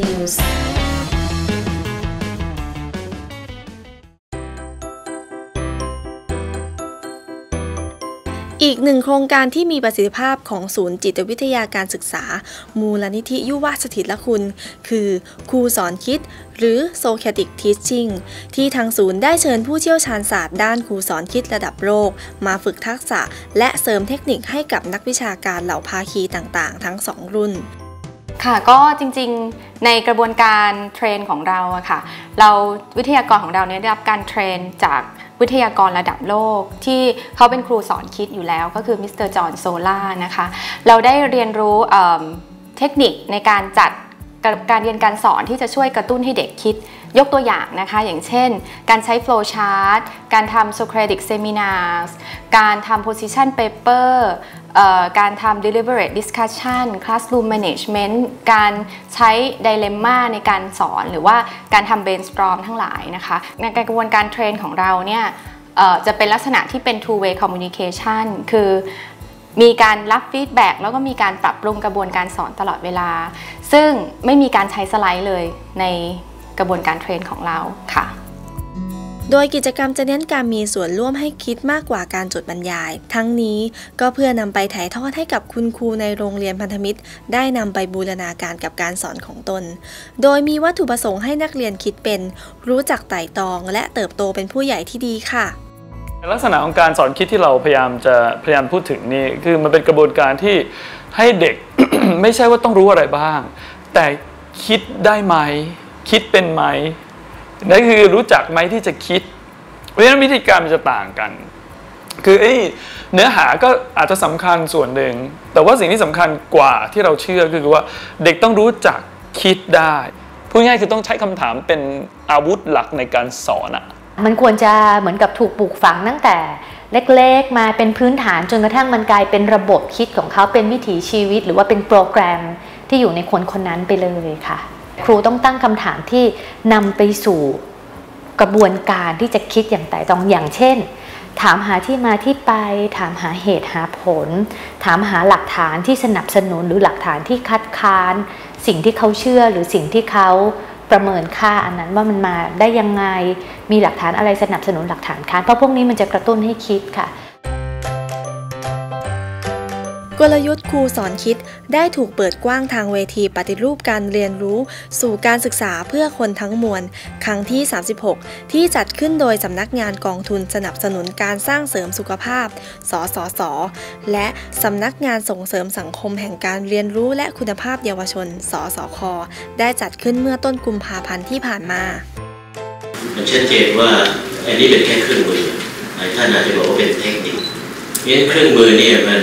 News อีกหนึ่งโครงการที่มีประสิทธิภาพของศูนย์จิตวิทยาการศึกษา มูลนิธิยุวสถิตละคุณ คือครูสอนคิด หรือ s o c a t i c Teaching ที่ทางศูนย์ได้เชิญผู้เชี่ยวชาญศาสตร์ด้านครูสอนคิดระดับโลก มาฝึกทักษะ และเสริมเทคนิคให้กับนักวิชาการเหล่าภาคีต่างๆ ทั้งสองรุ่น ค่ะก็จริงๆในกระบวนการเทรนของเราอะค่ะ เราวิทยากรของเราเนี่ยได้รับการเทรนจากวิทยากรระดับโลกที่เขาเป็นครูสอนคิดอยู่แล้วก็คือมิสเตอร์จอห์นโซล่านะคะ เราได้เรียนรู้เทคนิคในการจัด การเรียนการสอนที่จะช่วยกระตุ้นให้เด็กคิด ยกตัวอย่างนะคะ อย่างเช่น การใช้ flow chart การทำ Socratic seminars การทำ position paper การทำ deliberate discussion classroom management การใช้ dilemma ในการสอนหรือว่าการทำ brainstorm ทั้งหลายนะคะ ในกระบวนการเทรนของเราเนี่ยจะเป็นลักษณะที่เป็น two way communication คือ มีการรับฟีดแบ็กแล้วก็มีการปรับปรุงกระบวนการสอนตลอดเวลา ซึ่งไม่มีการใช้สไลด์เลยในกระบวนการเทรนของเราค่ะ โดยกิจกรรมจะเน้นการมีส่วนร่วมให้คิดมากกว่าการจดบรรยาย ทั้งนี้ก็เพื่อนำไปถ่ายทอดให้กับคุณครูในโรงเรียนพันธมิตร ได้นำไปบูรณาการกับการสอนของตน โดยมีวัตถุประสงค์ให้นักเรียนคิดเป็น รู้จักไต่ตอง และเติบโตเป็นผู้ใหญ่ที่ดีค่ะ ลักษณะของการสอนคิดที่เราพยายามจะพยายามพูดถึงนี่คือมันเป็นกระบวนการที่ให้เด็ก ไม่ใช่ว่าต้องรู้อะไรบ้าง แต่คิดได้ไหม คิดเป็นไหมนั่นคือรู้จักไหมที่จะคิด เพราะฉะนั้นวิธีการมันจะต่างกัน คือไอ้เนื้อหาก็อาจจะสำคัญส่วนหนึ่ง แต่ว่าสิ่งที่สำคัญกว่าที่เราเชื่อคือว่าเด็กต้องรู้จักคิดได้พูดง่ายคือต้องใช้คำถามเป็นอาวุธหลักในการสอนอะ มันควรจะเหมือนกับถูกปลูกฝังตั้งแต่เล็กๆ มาเป็นพื้นฐานจนกระทั่งมันกลายเป็นระบบคิดของเขาเป็นวิถีชีวิต หรือว่าเป็นโปรแกรมที่อยู่ในคนคนนั้นไปเลยค่ะ ครูต้องตั้งคำถามที่นำไปสู่กระบวนการที่จะคิดอย่างไต่ตองอย่างเช่น ถามหาที่มาที่ไป ถามหาเหตุหาผล ถามหาหลักฐานที่สนับสนุนหรือหลักฐานที่คัดค้าน สิ่งที่เขาเชื่อหรือสิ่งที่เขา ประเมินค่าอันนั้นว่ามันมาได้ยังไงมีหลักฐานอะไรสนับสนุนหลักฐานค้านเพราะพวกนี้มันจะกระตุ้นให้คิดค่ะ กลยุทธ์ครูสอนคิดได้ถูกเปิดกว้างทางเวทีปฏิรูปการเรียนรู้ สู่การศึกษาเพื่อคนทั้งมวล ครั้งที่ 36 ที่จัดขึ้นโดยสำนักงานกองทุนสนับสนุนการสร้างเสริมสุขภาพ สสส และสำนักงานส่งเสริมสังคมแห่งการเรียนรู้และคุณภาพเยาวชน สสค ได้จัดขึ้นเมื่อต้นกุมภาพันธ์ที่ผ่านมา มันชัดเจนว่าอันนี้เป็นแค่เครื่องมือท่านอาจจะบอกว่าเป็นเทคนิคงั้นเครื่องมือเนี่ยมัน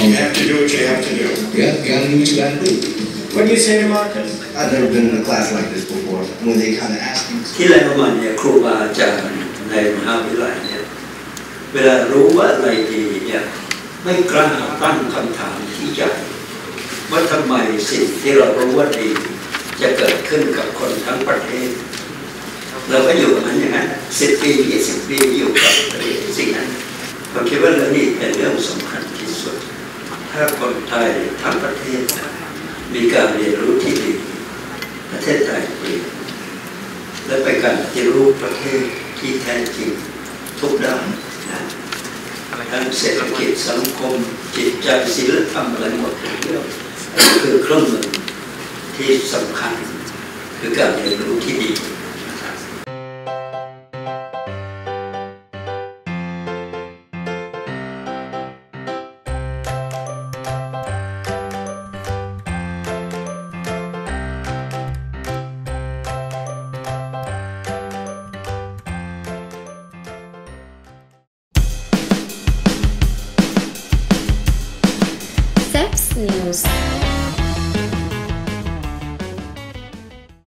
You have to do what you have to do. Yeah, you gotta do what you gotta do. What do you say to Marcus? I've never been in a class like this before. When they kind of ask you. ที่แรกมาเนี่ยครูบาอาจารย์ในมหาวิทยาลัยเนี่ยเวลารู้ว่าอะไรดีเนี่ยไม่กล้าตั้งคำถามที่ใหญ่ว่าทำไมสิ่งที่เรารู้ว่าดี จะเกิดขึ้นกับคนทั้งประเทศเราก็อยู่กับมันอย่างนั้นสิบปียี่สิบปีอยู่กับสิ่งนั้นผมคิดว่าเรื่องนี้เป็นเรื่องสำคัญที่สุด ถ้าคนไทยทั้งประเทศ มีการเรียนรู้ที่ดี ประเทศไทยเปลี่ยนและไปการเรียนรู้ประเทศที่แท้จริงทุกด้านนะทั้งเศรษฐกิจสังคมจิตใจศิลธรรมอะไรหมดเรื่องคือเครื่องมือที่สำคัญคือการเรียนรู้ที่ดี News